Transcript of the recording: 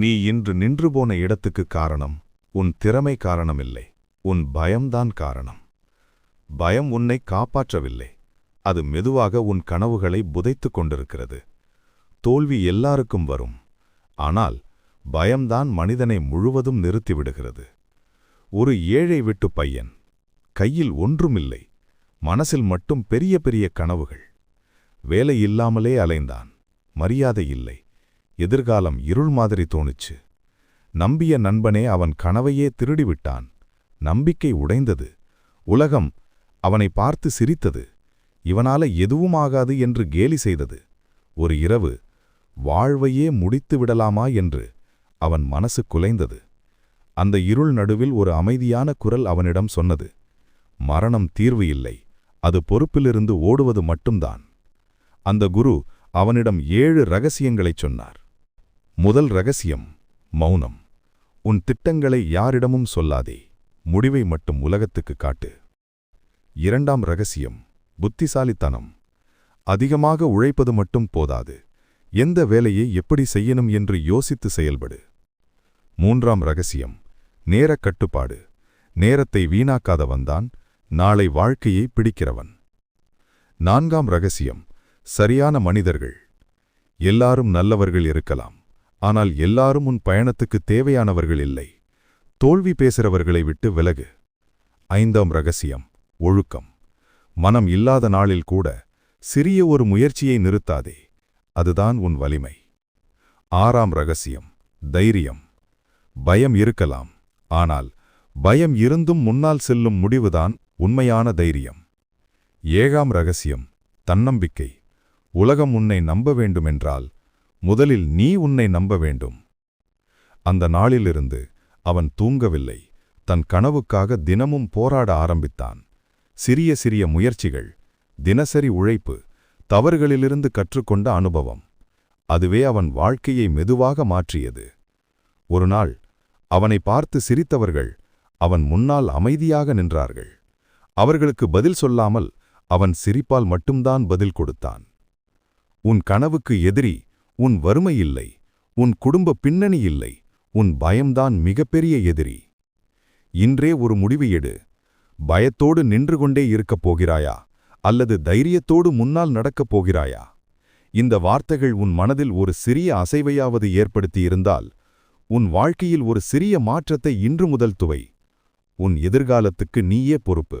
நீ இன்று நின்று போன இடத்துக்கு காரணம் உன் திறமை காரணமில்லை உன் பயம்தான் காரணம். பயம் உன்னை காப்பாற்றவில்லை அது மெதுவாக உன் கனவுகளை புதைத்துக் கொண்டிருக்கிறது. தோல்வி எல்லாருக்கும் வரும் ஆனால் பயம்தான் மனிதனை முழுவதும் நிறுத்திவிடுகிறது. ஒரு ஏழை விட்டு பையன் கையில் ஒன்றுமில்லை மனசில் மட்டும் பெரிய பெரிய கனவுகள். வேலை இல்லாமலே அலைந்தான் மரியாதை இல்லை எதிர்காலம் இருள் மாதிரி தோணுச்சு. நம்பிய நண்பனே அவன் கனவையே திருடிவிட்டான். நம்பிக்கை உடைந்தது. உலகம் அவனை பார்த்து சிரித்தது. இவனால எதுவும் ஆகாது என்று கேலி செய்தது. ஒரு இரவு வாழ்வையே முடித்து விடலாமா என்று அவன் மனசு குலைந்தது. அந்த இருள் நடுவில் ஒரு அமைதியான குரல் அவனிடம் சொன்னது. மரணம் தீர்வு இல்லை. அது பொறுப்பிலிருந்து ஓடுவது மட்டும்தான். அந்த குரு அவனிடம் ஏழு ரகசியங்களைச் சொன்னார். முதல் ரகசியம் மௌனம். உன் திட்டங்களை யாரிடமும் சொல்லாதே. முடிவை மட்டும் உலகத்துக்கு காட்டு. இரண்டாம் ரகசியம் புத்திசாலித்தனம். அதிகமாக உழைப்பது மட்டும் போதாது. எந்த வேலையை எப்படி செய்யணும் என்று யோசித்து செயல்படு. மூன்றாம் ரகசியம் நேரக் கட்டுப்பாடு. நேரத்தை வீணாக்காதவன்தான் நாளை வாழ்க்கையை பிடிக்கிறவன். நான்காம் ரகசியம் சரியான மனிதர்கள். எல்லாரும் நல்லவர்கள் இருக்கலாம். ஆனால் எல்லாரும் உன் பயணத்துக்கு தேவையானவர்கள் இல்லை. தோல்வி பேசுறவர்களை விட்டு விலகு. ஐந்தாம் ரகசியம் ஒழுக்கம். மனம் இல்லாத நாளில் கூட சிறிய ஒரு முயற்சியை நிறுத்தாதே. அதுதான் உன் வலிமை. ஆறாம் ரகசியம் தைரியம். பயம் இருக்கலாம் ஆனால் பயம் இருந்தும் முன்னால் செல்லும் முடிவுதான் உண்மையான தைரியம். ஏழாம் ரகசியம் தன்னம்பிக்கை. உலகம் உன்னை நம்ப வேண்டுமென்றால் முதலில் நீ உன்னை நம்ப வேண்டும். அந்த நாளிலிருந்து அவன் தூங்கவில்லை. தன் கனவுக்காக தினமும் போராட ஆரம்பித்தான். சிறிய சிறிய முயற்சிகள் தினசரி உழைப்பு தவறுகளிலிருந்து கற்றுக்கொண்ட அனுபவம். அதுவே அவன் வாழ்க்கையை மெதுவாக மாற்றியது. ஒரு நாள் அவனை பார்த்து சிரித்தவர்கள் அவன் முன்னால் அமைதியாக நின்றார்கள். அவர்களுக்கு பதில் சொல்லாமல் அவன் சிரிப்பால் மட்டும்தான் பதில் கொடுத்தான். உன் கனவுக்கு எதிரி உன் வறுமை இல்லை உன் குடும்ப பின்னணி இல்லை உன் பயம்தான் மிகப்பெரிய எதிரி. இன்றே ஒரு முடிவு எடு. பயத்தோடு நின்று கொண்டே இருக்கப் போகிறாயா? அல்லது தைரியத்தோடு முன்னால் நடக்கப் போகிறாயா? இந்த வார்த்தைகள் உன் மனதில் ஒரு சிறிய அசைவையாவது ஏற்படுத்தியிருந்தால் உன் வாழ்க்கையில் ஒரு சிறிய மாற்றத்தை இன்று முதல் துவை. உன் எதிர்காலத்துக்கு நீயே பொறுப்பு.